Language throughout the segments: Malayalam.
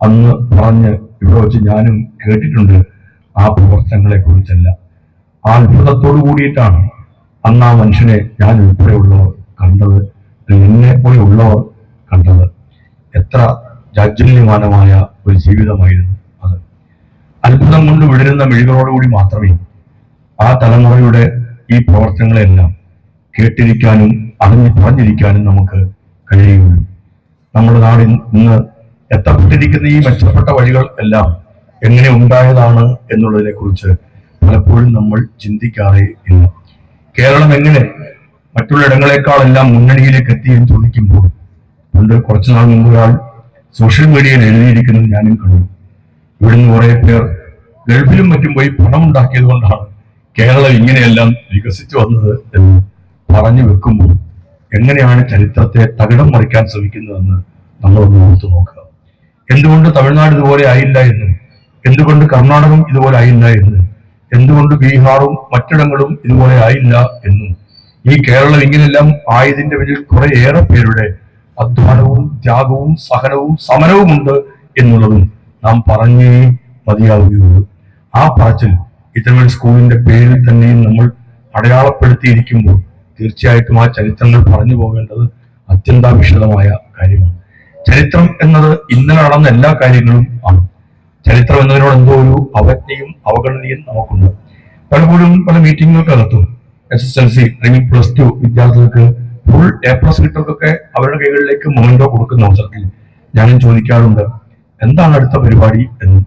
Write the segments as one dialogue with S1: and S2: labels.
S1: അന്ന് പറഞ്ഞ് ഇവിടെ വെച്ച് ഞാനും കേട്ടിട്ടുണ്ട് ആ പ്രവർത്തനങ്ങളെ കുറിച്ചല്ല ആ അത്ഭുതത്തോടു കൂടിയിട്ടാണ് അന്ന് ആ മനുഷ്യനെ ഞാൻ ഉൾപ്പെടെയുള്ളവർ കണ്ടത് എന്നെ പോലെ ഉള്ളവർ കണ്ടത്. എത്ര ജാജ്വല്യമാനമായ ഒരു ജീവിതമായിരുന്നു അത്. അത്ഭുതം കൊണ്ട് വിടരുന്ന മിഴികളോടുകൂടി മാത്രമേ ആ തലമുറയുടെ ഈ പ്രവർത്തനങ്ങളെല്ലാം കേട്ടിരിക്കാനും അറിഞ്ഞു പറഞ്ഞിരിക്കാനും നമുക്ക് കഴിയുകയുള്ളൂ. നമ്മുടെ നാടിൽ ഇന്ന് എത്തപ്പെട്ടിരിക്കുന്ന ഈ മെച്ചപ്പെട്ട വഴികൾ എല്ലാം എങ്ങനെ ഉണ്ടായതാണ് എന്നുള്ളതിനെ കുറിച്ച് പലപ്പോഴും നമ്മൾ ചിന്തിക്കാറേ ഇല്ല. കേരളം എങ്ങനെ മറ്റുള്ള ഇടങ്ങളെക്കാളെല്ലാം മുന്നണിയിലേക്ക് എത്തി എന്ന് ചോദിക്കുമ്പോൾ പണ്ട് കുറച്ചു നാൾ മുമ്പ് ഒരാൾ സോഷ്യൽ മീഡിയയിൽ എഴുതിയിരിക്കുന്നത് ഞാനും കണ്ടു. ഇവിടുന്ന് കുറെ പേർ ഗൾഫിലും മറ്റും പോയി പണം ഉണ്ടാക്കിയത് കൊണ്ടാണ് കേരളം ഇങ്ങനെയെല്ലാം വികസിച്ചു വന്നത് എന്ന് പറഞ്ഞു വെക്കുമ്പോൾ എങ്ങനെയാണ് ചരിത്രത്തെ തകിടം മറിക്കാൻ ശ്രമിക്കുന്നതെന്ന് നമ്മളൊന്ന് ഓർത്തു നോക്കുക എന്തുകൊണ്ട് തമിഴ്നാട് ഇതുപോലെ ആയില്ല എന്ന്? എന്തുകൊണ്ട് കർണാടകം ഇതുപോലെ ആയില്ല എന്ന്? എന്തുകൊണ്ട് ബീഹാറും മറ്റിടങ്ങളും ഇതുപോലെ ആയില്ല എന്നും? ഈ കേരളം ഇങ്ങനെയെല്ലാം ആയതിന്റെ പേരിൽ കുറേയേറെ പേരുടെ അധ്വാനവും ത്യാഗവും സഹനവും സമരവും ഉണ്ട് എന്നുള്ളതും നാം പറഞ്ഞേ മതിയാവുകയുള്ളൂ. ആ പറച്ചിൽ ഇത്തരമൊരു സ്കൂളിന്റെ പേരിൽ തന്നെയും നമ്മൾ അടയാളപ്പെടുത്തിയിരിക്കുമ്പോൾ തീർച്ചയായിട്ടും ആ ചരിത്രങ്ങൾ പറഞ്ഞു പോകേണ്ടത് അത്യന്താപേക്ഷിതമായ കാര്യമാണ്. ചരിത്രം എന്നത് ഇന്നലെ നടന്ന എല്ലാ കാര്യങ്ങളും ആണ്. ചരിത്രം എന്നതിനോട് എന്തോ ഒരു അവജ്ഞയും അവഗണനയും നമുക്കുണ്ട്. പലപ്പോഴും പല മീറ്റിങ്ങുകൾക്കകത്തും എസ് എസ് എൽ സി അല്ലെങ്കിൽ പ്ലസ് ടു വിദ്യാർത്ഥികൾക്ക് ഫുൾ എ പ്ലസ് കിട്ടർക്കൊക്കെ അവരുടെ കൈകളിലേക്ക് മൊമെന്റോ കൊടുക്കുന്ന അവസരത്തിൽ ഞാനും ചോദിക്കാറുണ്ട് എന്താണ് അടുത്ത പരിപാടി എന്ന്?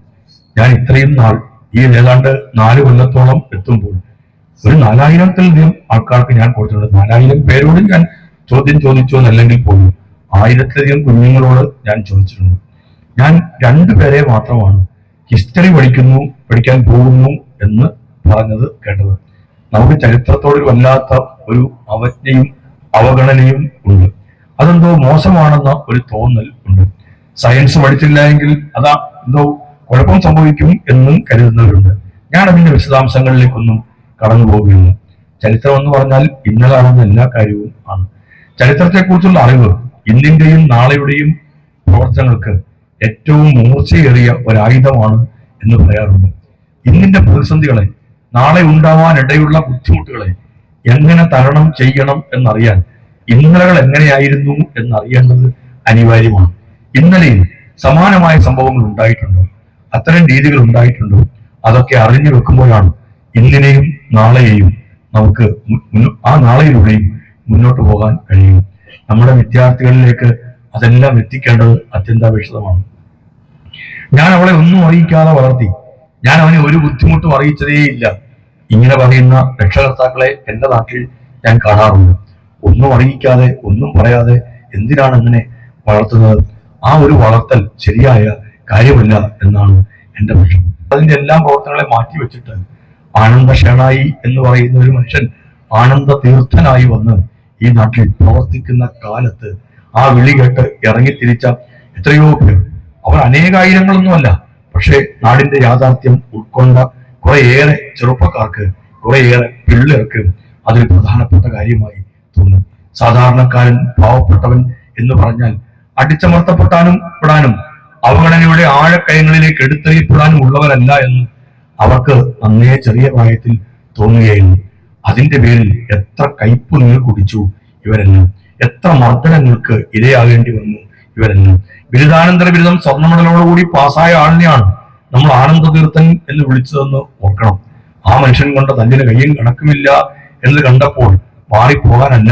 S1: ഞാൻ ഇത്രയും നാൾ ഈ ഏതാണ്ട് നാല് കൊല്ലത്തോളം എത്തുമ്പോൾ ഒരു നാലായിരത്തിലധികം ആൾക്കാർക്ക് ഞാൻ കൊടുത്തിട്ടുണ്ട്. നാലായിരം പേരോട് ഞാൻ ചോദ്യം ചോദിച്ചോ എന്നല്ലെങ്കിൽ പോലും ആയിരത്തിലധികം കുഞ്ഞുങ്ങളോട് ഞാൻ ചോദിച്ചിട്ടുണ്ട് ഞാൻ രണ്ടുപേരെ മാത്രമാണ് ഹിസ്റ്ററി പഠിക്കുന്നു പഠിക്കാൻ പോകുന്നു എന്ന് പറഞ്ഞത് കേട്ടത്. നമുക്ക് ചരിത്രത്തോട് വല്ലാത്ത ഒരു അവജ്ഞയും അവഗണനയും ഉണ്ട്. അതെന്തോ മോശമാണെന്ന ഒരു തോന്നൽ ഉണ്ട്. സയൻസ് പഠിച്ചില്ല എങ്കിൽ അതാ എന്തോ കുഴപ്പം സംഭവിക്കും എന്നും കരുതുന്നവരുണ്ട്. ഞാൻ അതിന്റെ വിശദാംശങ്ങളിലേക്കൊന്നും കടന്നു പോകുകയില്ല ചരിത്രം എന്ന് പറഞ്ഞാൽ ഇന്നലാണെന്ന എല്ലാ കാര്യവും ആണ്. ചരിത്രത്തെക്കുറിച്ചുള്ള അറിവ് ഇന്നിന്റെയും നാളെയുടെയും പ്രവർത്തനങ്ങൾക്ക് ഏറ്റവും മൂർച്ചയേറിയ ഒരായുധമാണ് എന്ന് പറയാറുണ്ട്. ഇന്നിന്റെ പ്രതിസന്ധികളെ നാളെ ഉണ്ടാവാനിടയുള്ള ബുദ്ധിമുട്ടുകളെ എങ്ങനെ തരണം ചെയ്യണം എന്നറിയാൻ ഇന്നലകൾ എങ്ങനെയായിരുന്നു എന്നറിയേണ്ടത് അനിവാര്യമാണ്. ഇന്നലെയും സമാനമായ സംഭവങ്ങൾ ഉണ്ടായിട്ടുണ്ടോ. അത്തരം രീതികൾ ഉണ്ടായിട്ടുണ്ടോ. അതൊക്കെ അറിഞ്ഞു വെക്കുമ്പോഴാണ് ഇന്നിനെയും നാളെയെയും നമുക്ക് ആ നാളെയിലൂടെയും മുന്നോട്ട് പോകാൻ കഴിയും നമ്മുടെ വിദ്യാർത്ഥികളിലേക്ക് അതെല്ലാം എത്തിക്കേണ്ടത് അത്യന്താപേക്ഷിതമാണ്. ഞാൻ അവളെ ഒന്നും അറിയിക്കാതെ വളർത്തി. ഞാൻ അവനെ ഒരു ബുദ്ധിമുട്ടും അറിയിച്ചതേയില്ല ഇങ്ങനെ പറയുന്ന രക്ഷകർത്താക്കളെ എന്റെ നാട്ടിൽ ഞാൻ കാണാറുണ്ട്. ഒന്നും അറിയിക്കാതെ ഒന്നും പറയാതെ എന്തിനാണ് അങ്ങനെ വളർത്തുന്നത്? ആ ഒരു വളർത്തൽ ശരിയായ കാര്യമല്ല എന്നാണ് എന്റെ പക്ഷം അതിന്റെ എല്ലാ പ്രവർത്തനങ്ങളെ മാറ്റി വെച്ചിട്ട് ആനന്ദ ഷേണായി എന്ന് പറയുന്ന ഒരു മനുഷ്യൻ ആനന്ദ തീർത്ഥനായി വന്ന് ഈ നാട്ടിൽ പ്രവർത്തിക്കുന്ന കാലത്ത് ആ വിളി കേട്ട് ഇറങ്ങിത്തിരിച്ച എത്രയോ പേർ. അവർ അനേകായിരങ്ങളൊന്നുമല്ല പക്ഷേ നാടിന്റെ യാഥാർത്ഥ്യം ഉൾക്കൊണ്ട കുറേയേറെ ചെറുപ്പക്കാർക്ക് കുറേയേറെ പിള്ളേർക്ക് അതൊരു പ്രധാനപ്പെട്ട കാര്യമായി തോന്നും. സാധാരണക്കാരൻ പാവപ്പെട്ടവൻ എന്ന് പറഞ്ഞാൽ അടിച്ചമർത്തപ്പെട്ടാനും പെടാനും അവഗണനയുടെ ആഴക്കയങ്ങളിലേക്ക് എടുത്തെറിയപ്പെടാനും ഉള്ളവരല്ല എന്ന് അവർക്ക് അങ്ങേ ചെറിയ പ്രായത്തിൽ തോന്നുകയായിരുന്നു. അതിന്റെ പേരിൽ എത്ര കയ്പ് കുടിച്ചു ഇവരെല്ലാം? എത്ര മർദ്ദനങ്ങൾക്ക് ഇരയാകേണ്ടി വന്നു ഇവരെല്ലാം? ബിരുദാനന്തര ബിരുദം സ്വർണ മെഡലോടുകൂടി പാസ്സായ ആളിനെയാണ് നമ്മൾ ആനന്ദ തീർത്ഥൻ എന്ന് വിളിച്ചതെന്ന് ഓർക്കണം. ആ മനുഷ്യൻ കൊണ്ട തല്ലിന് കയ്യും കണക്കുമില്ല എന്ന് കണ്ടപ്പോൾ മാറിപ്പോകാനല്ല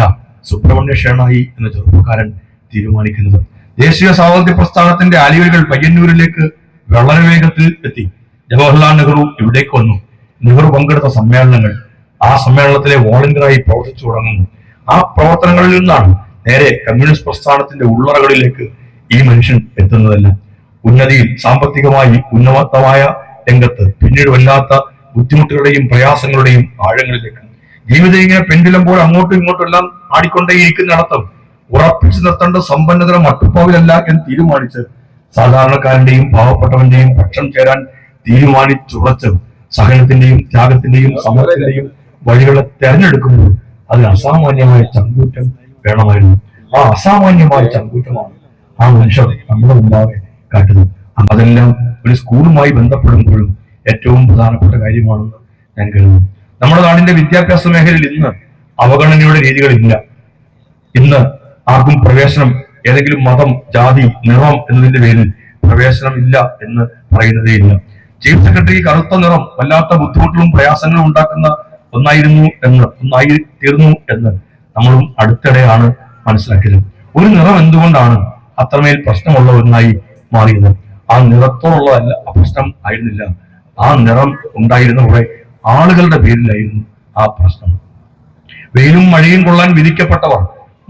S1: സുബ്രഹ്മണ്യ ഷേണായി എന്ന ചെറുപ്പക്കാരൻ തീരുമാനിക്കുന്നത്. ദേശീയ സ്വാതന്ത്ര്യ പ്രസ്ഥാനത്തിന്റെ അലിവലുകൾ പയ്യന്നൂരിലേക്ക് വളരെ വേഗത്തിൽ എത്തി. ജവഹർലാൽ നെഹ്റു ഇവിടേക്ക് വന്നു. നെഹ്റു പങ്കെടുത്ത സമ്മേളനങ്ങൾ ആ സമ്മേളനത്തിലെ വോളണ്ടിയറായി പ്രവർത്തിച്ചു തുടങ്ങുന്നു ആ പ്രവർത്തനങ്ങളിൽ നിന്നാണ് നേരെ കമ്മ്യൂണിസ്റ്റ് പ്രസ്ഥാനത്തിന്റെ ഉള്ളറകളിലേക്ക് ഈ മനുഷ്യൻ എത്തുന്നതല്ല. ഉന്നതിയിൽ സാമ്പത്തികമായി ഉന്നതമായ രംഗത്ത് പിന്നീട് വല്ലാത്ത ബുദ്ധിമുട്ടുകളുടെയും പ്രയാസങ്ങളുടെയും ആഴങ്ങളിലേക്ക്. ജീവിതം ഇങ്ങനെ പെൻഡിലം പോലെ അങ്ങോട്ടും ഇങ്ങോട്ടും എല്ലാം ആടിക്കൊണ്ടേയിരിക്കുന്നിടത്തും ഉറപ്പിച്ചു നിർത്തേണ്ട സമ്പന്നതര മട്ടുപ്പാവിലല്ല എന്ന് തീരുമാനിച്ച് സാധാരണക്കാരന്റെയും പാവപ്പെട്ടവന്റെയും പക്ഷം ചേരാൻ തീരുമാനിച്ചുറച്ച് സഹനത്തിന്റെയും ത്യാഗത്തിന്റെയും സമരത്തിന്റെയും വഴികളെ തെരഞ്ഞെടുക്കുമ്പോൾ അതിന് അസാമാന്യമായ ചങ്കൂറ്റം വേണമായിരുന്നു. ആ അസാമാന്യമായ ചങ്കൂറ്റമാണ് ആ മനുഷ്യർ നമ്മുടെ മുമ്പാകെ കാട്ടുന്നത്. അതെല്ലാം ഒരു സ്കൂളുമായി ബന്ധപ്പെടുമ്പോഴും ഏറ്റവും പ്രധാനപ്പെട്ട കാര്യമാണെന്ന് ഞാൻ കരുതുന്നു. നമ്മുടെ നാടിന്റെ വിദ്യാഭ്യാസ മേഖലയിൽ ഇന്ന് അവഗണനയുടെ രീതികളില്ല. ഇന്ന് ആർക്കും പ്രവേശനം ഏതെങ്കിലും മതം ജാതി നിറം എന്നതിന്റെ പേരിൽ പ്രവേശനം ഇല്ല എന്ന് പറയുന്നതേ ഇല്ല ചീഫ് സെക്രട്ടറി കറുത്ത നിറം വല്ലാത്ത ബുദ്ധിമുട്ടുകളും പ്രയാസങ്ങളും ഉണ്ടാക്കുന്ന ഒന്നായിരുന്നു എന്ന് ഒന്നായി തീർന്നു എന്ന് നമ്മളും അടുത്തിടെയാണ് മനസ്സിലാക്കിയത്. ഒരു നിറം എന്തുകൊണ്ടാണ് അത്രമേൽ പ്രശ്നമുള്ള ഒന്നായി മാറിയത്? ആ നിറത്തോടുള്ളതല്ല ആ പ്രശ്നം ആയിരുന്നില്ല. ആ നിറം ഉണ്ടായിരുന്ന കുറെ ആളുകളുടെ പേരിലായിരുന്നു ആ പ്രശ്നം. വെയിലും മഴയും കൊള്ളാൻ വിധിക്കപ്പെട്ടവർ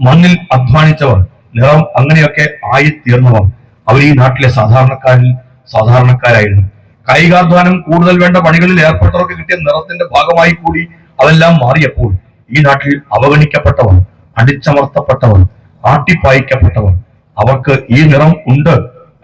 S1: മണ്ണിൽ അധ്വാനിച്ചവർ നിറം അങ്ങനെയൊക്കെ ആയിത്തീർന്നവർ അവർ ഈ നാട്ടിലെ സാധാരണക്കാരിൽ സാധാരണക്കാരായിരുന്നു. കായികാധ്വാനം കൂടുതൽ വേണ്ട പണികളിൽ ഏർപ്പെട്ടവർക്ക് കിട്ടിയ നിറത്തിന്റെ ഭാഗമായി കൂടി അതെല്ലാം മാറിയപ്പോൾ ഈ നാട്ടിൽ അവഗണിക്കപ്പെട്ടവർ അടിച്ചമർത്തപ്പെട്ടവർ ആട്ടിപ്പായിക്കപ്പെട്ടവർ അവർക്ക് ഈ നിറം ഉണ്ട്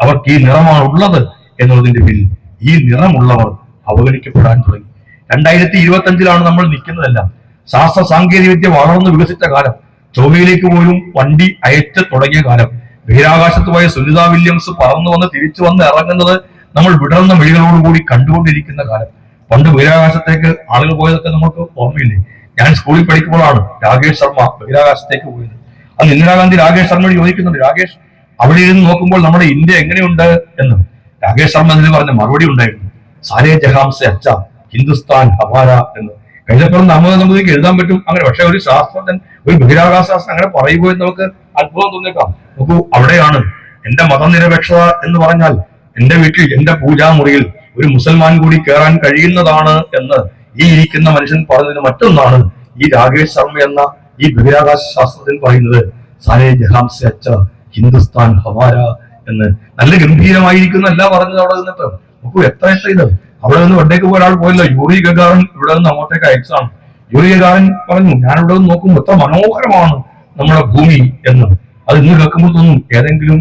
S1: അവർക്ക് ഈ നിറമാണ് ഉള്ളത് എന്നുള്ളതിന്റെ പേരിൽ ഈ നിറമുള്ളവർ അവഗണിക്കപ്പെടാൻ തുടങ്ങി. രണ്ടായിരത്തി ഇരുപത്തി അഞ്ചിലാണ് നമ്മൾ നിൽക്കുന്നതെല്ലാം. ശാസ്ത്ര സാങ്കേതിക വിദ്യ വളർന്നു വികസിച്ച കാലം ചൊവ്വയിലേക്ക് പോലും വണ്ടി അയച്ചു തുടങ്ങിയ കാലം. ബഹിരാകാശത്ത് പോയ സുനിത വില്യംസ് പറന്നു വന്ന് തിരിച്ചു വന്ന് ഇറങ്ങുന്നത് നമ്മൾ വിടർന്ന വഴികളോടുകൂടി കണ്ടുകൊണ്ടിരിക്കുന്ന കാലം പണ്ട് ബഹിരാകാശത്തേക്ക് ആളുകൾ പോയതൊക്കെ നമുക്ക് ഓർമ്മയില്ലേ? ഞാൻ സ്കൂളിൽ പഠിക്കുമ്പോഴാണ് രാകേഷ് ശർമ്മ ബഹിരാകാശത്തേക്ക് പോയത്. അന്ന് ഇന്ദിരാഗാന്ധി രാകേഷ് ശർമ്മയോട് ചോദിക്കുന്നുണ്ട് രാകേഷ് അവിടെ ഇരുന്ന് നോക്കുമ്പോൾ നമ്മുടെ ഇന്ത്യ എങ്ങനെയുണ്ട്? എന്ന്. രാകേഷ് ശർമ്മ അതിന് പറഞ്ഞ മറുപടി ഉണ്ടായിരുന്നു സാരേ ജഹാംസെ അച്ച ഹിന്ദുസ്ഥാൻ ഹമാര എന്ന്. കഴിഞ്ഞപ്പുറം നമ്മൾ നമുക്ക് എഴുതാൻ പറ്റും. അങ്ങനെ പക്ഷെ ഒരു ശാസ്ത്രജ്ഞൻ ഒരു ബഹിരാകാശ ശാസ്ത്രം അങ്ങനെ പറയുമ്പോൾ നമുക്ക് അത്ഭുതം തോന്നിയേക്കാം. നോക്കൂ അവിടെയാണ് എന്റെ മതനിരപേക്ഷത എന്ന് പറഞ്ഞാൽ എന്റെ വീട്ടിൽ എന്റെ പൂജാമുറിയിൽ ഒരു മുസൽമാൻ കൂടി കയറാൻ കഴിയുന്നതാണ് എന്ന് ഈ ഇരിക്കുന്ന മനുഷ്യൻ പറഞ്ഞതിന് മറ്റൊന്നാണ് ഈ രാകേഷ് ശർമ്മ എന്ന ഈ ബഹിരാകാശ ശാസ്ത്രത്തിൽ പറയുന്നത് സാരേ ജഹാം സച്ച ഹിന്ദുസ്ഥാൻ ഹമാര എന്ന്. നല്ല ഗംഭീരമായിരിക്കുന്ന അല്ല പറഞ്ഞത് അവിടെ നിന്നിട്ട്. നോക്കൂ എത്ര എത്ര ഇത്. അവിടെ നിന്ന് ഒട്ടേക്ക് പോയ ഒരാൾ പോയല്ലോ യൂറി ഗഗാറൻ ഇവിടെ നിന്ന് അങ്ങോട്ടേക്ക് അയച്ചാണ് യൂറി ഗഗാറൻ പറഞ്ഞു ഞാൻ ഇവിടെ നിന്ന് നോക്കുമ്പോൾ എത്ര മനോഹരമാണ് നമ്മുടെ ഭൂമി എന്ന്. അത് ഇന്ന് കേൾക്കുമ്പോൾ തോന്നും ഏതെങ്കിലും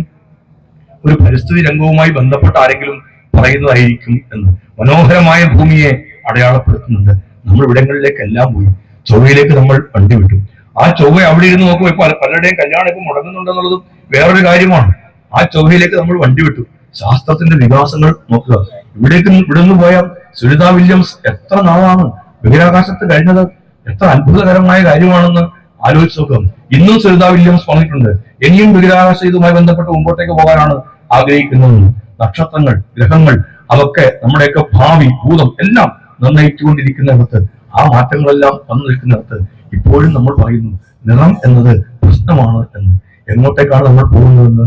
S1: ഒരു പരിസ്ഥിതി രംഗവുമായി ബന്ധപ്പെട്ട ആരെങ്കിലും പറയുന്നതായിരിക്കും എന്ന്. മനോഹരമായ ഭൂമിയെ അടയാളപ്പെടുത്തുന്നുണ്ട്. നമ്മൾ ഇവിടങ്ങളിലേക്ക് എല്ലാം പോയി. ചൊവ്വയിലേക്ക് നമ്മൾ വണ്ടി വിട്ടു. ആ ചൊവ്വ അവിടെ ഇരുന്ന് നോക്കുമ്പോൾ ഇപ്പൊ പലരുടെയും കല്യാണം ഇപ്പൊ മുടങ്ങുന്നുണ്ടെന്നുള്ളതും വേറൊരു കാര്യമാണ്. ആ ചൊവ്വയിലേക്ക് നമ്മൾ വണ്ടി വിട്ടു. ശാസ്ത്രത്തിന്റെ വികാസങ്ങൾ നോക്കുക. ഇവിടേക്ക് ഇവിടെ നിന്ന് പോയ സുനിത വില്യംസ് എത്ര നാളാണ് ബഹിരാകാശത്ത് കഴിഞ്ഞത്? എത്ര അത്ഭുതകരമായ കാര്യമാണെന്ന് ആലോചിച്ച് നോക്കാം ഇന്നും സുനിത വില്യംസ് പറഞ്ഞിട്ടുണ്ട്. ഇനിയും ബഹിരാകാശ ഇതുമായി ബന്ധപ്പെട്ട് മുമ്പോട്ടേക്ക് പോകാനാണ് ആഗ്രഹിക്കുന്നത് നക്ഷത്രങ്ങൾ ഗ്രഹങ്ങൾ അതൊക്കെ നമ്മുടെയൊക്കെ ഭാവി ഭൂതം എല്ലാം നിർണയിച്ചുകൊണ്ടിരിക്കുന്നിടത്ത് ആ മാറ്റങ്ങളെല്ലാം വന്നു നിൽക്കുന്നിടത്ത് ഇപ്പോഴും നമ്മൾ പറയുന്നു നിറം എന്നത് പ്രശ്നമാണ് എന്ന്. എങ്ങോട്ടേക്കാണ് നമ്മൾ പോകുന്നതെന്ന്?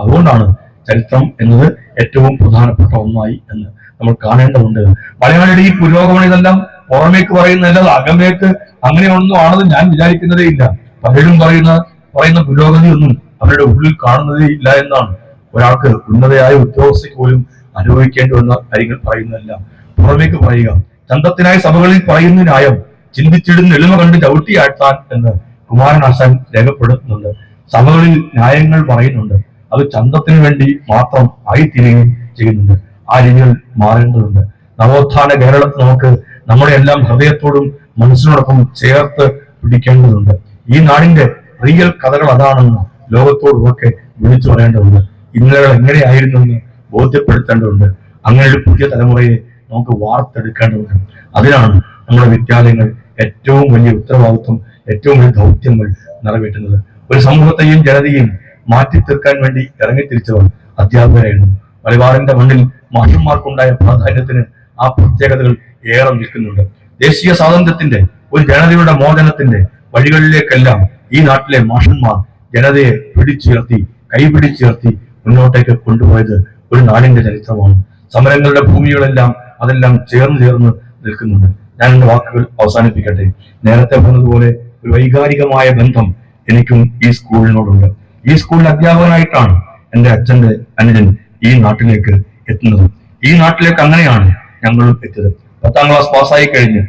S1: അതുകൊണ്ടാണ് ചരിത്രം എന്നത് ഏറ്റവും പ്രധാനപ്പെട്ട ഒന്നായി എന്ന് നമ്മൾ കാണേണ്ടതുണ്ട്. മലയാളിയുടെ ഈ പുരോഗമനം ഇതെല്ലാം പുറമേക്ക് പറയുന്നതല്ല അകമേക്ക് അങ്ങനെയൊന്നും ആണെന്ന് ഞാൻ വിചാരിക്കുന്നതേ ഇല്ല. പലരും പറയുന്ന പറയുന്ന പുരോഗതി ഒന്നും അവരുടെ ഉള്ളിൽ കാണുന്നതേ ഇല്ല എന്നാണ് ഒരാൾക്ക് ഉന്നതയായ ഉദ്യോഗസ്ഥയ്ക്ക് പോലും അനുഭവിക്കേണ്ടി വന്ന കാര്യങ്ങൾ പറയുന്നതല്ല. പുറമേക്ക് പറയുക ചന്തത്തിനായ സഭകളിൽ പറയുന്ന ന്യായം ചിന്തിച്ചിടുന്ന എളിമ കണ്ട് ചവിട്ടിയാഴ്ത്താൻ എന്ന് കുമാരനാശാൻ രേഖപ്പെടുത്തുന്നുണ്ട്. സഭകളിൽ ന്യായങ്ങൾ പറയുന്നുണ്ട്. അത് ചന്തത്തിന് വേണ്ടി മാത്രം ആയിത്തീരുകയും ചെയ്യുന്നുണ്ട്. ആ രീതികൾ മാറേണ്ടതുണ്ട്. നവോത്ഥാന കേരളത്തിൽ നമുക്ക് നമ്മുടെ എല്ലാം ഹൃദയത്തോടും മനസ്സിനോടൊപ്പം ചേർത്ത് പിടിക്കേണ്ടതുണ്ട്. ഈ നാടിന്റെ റിയൽ കഥകൾ അതാണെന്ന് ലോകത്തോടുമൊക്കെ വിളിച്ചു പറയേണ്ടതുണ്ട് ഇന്നലെ എങ്ങനെയായിരുന്നു എന്ന് ബോധ്യപ്പെടുത്തേണ്ടതുണ്ട്. അങ്ങനെ ഒരു പുതിയ തലമുറയെ നമുക്ക് വാർത്തെടുക്കേണ്ടതുണ്ട്. അതിനാണ് നമ്മുടെ വിദ്യാലയങ്ങൾ ഏറ്റവും വലിയ ഉത്തരവാദിത്വം ഏറ്റവും വലിയ ദൗത്യങ്ങൾ നിറവേറ്റുന്നത്. ഒരു സമൂഹത്തെയും ജനതയെയും മാറ്റി തീർക്കാൻ വേണ്ടി ഇറങ്ങിത്തിരിച്ചവർ അധ്യാപകരായിരുന്നു. മലബാറിന്റെ മണ്ണിൽ മാഷന്മാർക്കുണ്ടായ പ്രാധാന്യത്തിന് ആ പ്രത്യേകതകൾ ഏറെ നിൽക്കുന്നുണ്ട്. ദേശീയ സ്വാതന്ത്ര്യത്തിന്റെ ഒരു ജനതയുടെ മോചനത്തിന്റെ വഴികളിലേക്കെല്ലാം ഈ നാട്ടിലെ മാഷന്മാർ ജനതയെ പിടിച്ചുയർത്തി കൈപിടിച്ചുയർത്തി മുന്നോട്ടേക്ക് കൊണ്ടുപോയത് ഒരു നാടിന്റെ ചരിത്രമാണ്. സമരങ്ങളുടെ ഭൂമികളെല്ലാം അതെല്ലാം ചേർന്ന് ചേർന്ന് നിൽക്കുന്നുണ്ട്. ഞാൻ എന്റെ വാക്കുകൾ അവസാനിപ്പിക്കട്ടെ. നേരത്തെ പറഞ്ഞതുപോലെ ഒരു വൈകാരികമായ ബന്ധം എനിക്കും ഈ സ്കൂളിനോടുണ്ട്. ഈ സ്കൂളിൽ അധ്യാപകനായിട്ടാണ് എന്റെ അച്ഛന്റെ അനുജൻ ഈ നാട്ടിലേക്ക് എത്തുന്നത്. ഈ നാട്ടിലേക്ക് അങ്ങനെയാണ് ഞങ്ങൾ എത്തിയത്. പത്താം ക്ലാസ് പാസ്സായി കഴിഞ്ഞ്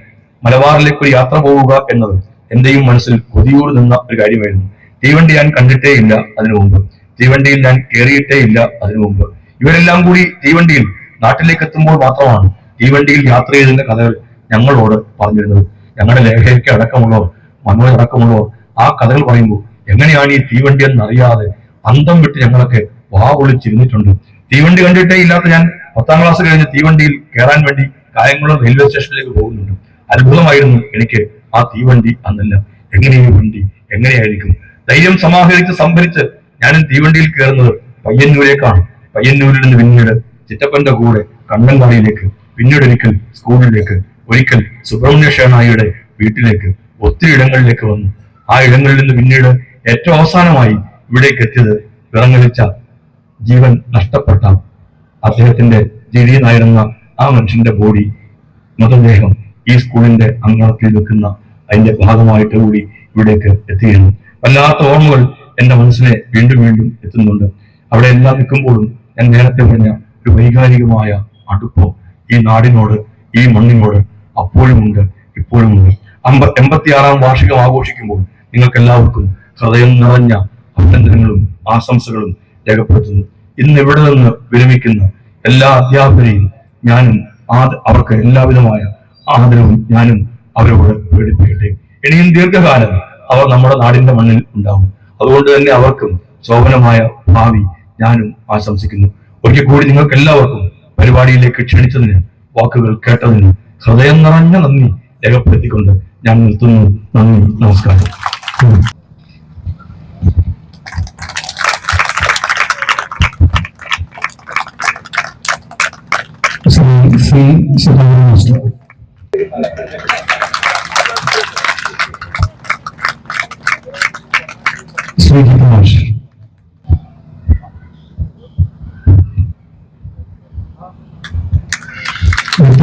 S1: മലബാറിലേക്ക് ഒരു യാത്ര പോവുക എന്നത് എന്റെയും മനസ്സിൽ കൊതിയൂർ നിന്ന ഒരു കാര്യമായിരുന്നു. തീവണ്ടി ഞാൻ കണ്ടിട്ടേ ഇല്ല അതിനു മുമ്പ്. തീവണ്ടിയിൽ ഞാൻ കയറിയിട്ടേ ഇല്ല അതിനു മുമ്പ്. ഇവരെല്ലാം കൂടി തീവണ്ടിയിൽ നാട്ടിലേക്ക് എത്തുമ്പോൾ മാത്രമാണ് തീവണ്ടിയിൽ യാത്ര ചെയ്തതിന്റെ കഥകൾ ഞങ്ങളോട് പറഞ്ഞിരുന്നത്. ഞങ്ങളുടെ ലേഖയ്ക്ക് അടക്കമുള്ളവർ മനോജ് അടക്കമുള്ളവർ ആ കഥകൾ പറയുമ്പോൾ എങ്ങനെയാണ് ഈ തീവണ്ടി എന്നറിയാതെ അന്തം വിട്ട് ഞങ്ങളൊക്കെ വാ പൊളിച്ചിരുന്നിട്ടുണ്ട് തീവണ്ടി കണ്ടിട്ടേ ഇല്ലാത്ത ഞാൻ പത്താം ക്ലാസ് കഴിഞ്ഞ് തീവണ്ടിയിൽ കയറാൻ വേണ്ടി കായംകുളം റെയിൽവേ സ്റ്റേഷനിലേക്ക് പോകുന്നുണ്ട്. അത്ഭുതമായിരുന്നു എനിക്ക് ആ തീവണ്ടി അന്നല്ല. എങ്ങനെയാണ് വണ്ടി? എങ്ങനെയായിരിക്കും? ധൈര്യം സമാഹരിച്ച് സംഭരിച്ച് ഞാനും തീവണ്ടിയിൽ കയറുന്നത് പയ്യന്നൂരേക്കാണ്. പയ്യന്നൂരിൽ നിന്ന് പിന്നീട് ചിറ്റപ്പന്റെ കൂടെ കണ്ണങ്കാളിയിലേക്ക് പിന്നീട് ഒരിക്കൽ സ്കൂളിലേക്ക് ഒരിക്കൽ സുബ്രഹ്മണ്യ ഷേണായിയുടെ വീട്ടിലേക്ക് ഒത്തിരി ഇടങ്ങളിലേക്ക് വന്നു. ആ ഇടങ്ങളിൽ നിന്ന് പിന്നീട് ഏറ്റവും അവസാനമായി ഇവിടേക്ക് എത്തിയത് വിറങ്ങലിച്ച ജീവൻ നഷ്ടപ്പെട്ട അദ്ദേഹത്തിന്റെ ജെരി നായരെന്ന ആ മനുഷ്യന്റെ ബോഡി മൃതദേഹം ഈ സ്കൂളിന്റെ അങ്കണത്തിൽ വെക്കുന്ന അതിന്റെ ഭാഗമായിട്ട് കൂടി ഇവിടേക്ക് എത്തിയിരുന്നു. വല്ലാത്ത ഓർമ്മകൾ എന്റെ മനസ്സിലെ വീണ്ടും വീണ്ടും എത്തുന്നുണ്ട്. അവിടെ എല്ലാം നിൽക്കുമ്പോഴും ഞാൻ നേരത്തെ പറഞ്ഞ ഒരു വൈകാരികമായ അടുപ്പം ഈ നാടിനോട് ഈ മണ്ണിനോട് അപ്പോഴുമുണ്ട് ഇപ്പോഴുമുണ്ട്. അമ്പ എൺപത്തിയാറാം വാർഷികം ആഘോഷിക്കുമ്പോൾ നിങ്ങൾക്ക് എല്ലാവർക്കും ഹൃദയം നിറഞ്ഞ അഭിനന്ദനങ്ങളും ആശംസകളും രേഖപ്പെടുത്തുന്നു. ഇന്ന് ഇവിടെ നിന്ന് വിരമിക്കുന്ന എല്ലാ അധ്യാപകരെയും ഞാനും അവർക്ക് എല്ലാവിധമായ ആദരവും ഞാനും അവരോട് പ്രകടിപ്പിക്കട്ടെ. ഇനിയും ദീർഘകാലം അവർ നമ്മുടെ നാടിന്റെ മണ്ണിൽ ഉണ്ടാവും. അതുകൊണ്ട് തന്നെ അവർക്കും ശോഭനമായ ഭാവി ഞാനും ആശംസിക്കുന്നു. ഒരിക്കൽ കൂടി നിങ്ങൾക്ക് എല്ലാവർക്കും പരിപാടിയിലേക്ക് ക്ഷണിച്ചതിന് വാക്കുകൾ കേട്ടതിന് ഹൃദയം നിറഞ്ഞ നന്ദി രേഖപ്പെടുത്തിക്കൊണ്ട് ഞാൻ നിർത്തുന്നു. നന്ദി നമസ്കാരം.
S2: ശ്രീ ശ്രീ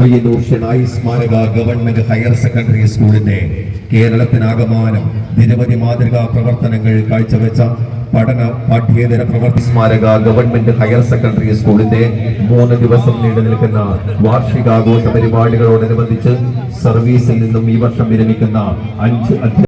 S3: പയ്യന്നൂർ ഷെണായി സ്മാരക ഗവൺമെന്റ് ഹയർ സെക്കൻഡറി സ്കൂളിന്റെ കേരളത്തിനാകമാനം നിരവധി മാതൃകാ പ്രവർത്തനങ്ങൾ കാഴ്ചവെച്ച പഠന പാഠ്യേതര പ്രവർത്തി സ്മാരക ഗവൺമെന്റ് ഹയർ സെക്കൻഡറി സ്കൂളിന്റെ മൂന്ന് ദിവസം നീണ്ടു നിൽക്കുന്ന വാർഷികാഘോഷ പരിപാടികളോടനുബന്ധിച്ച് സർവീസിൽ നിന്നും ഈ വർഷം വിരമിക്കുന്ന അഞ്ച്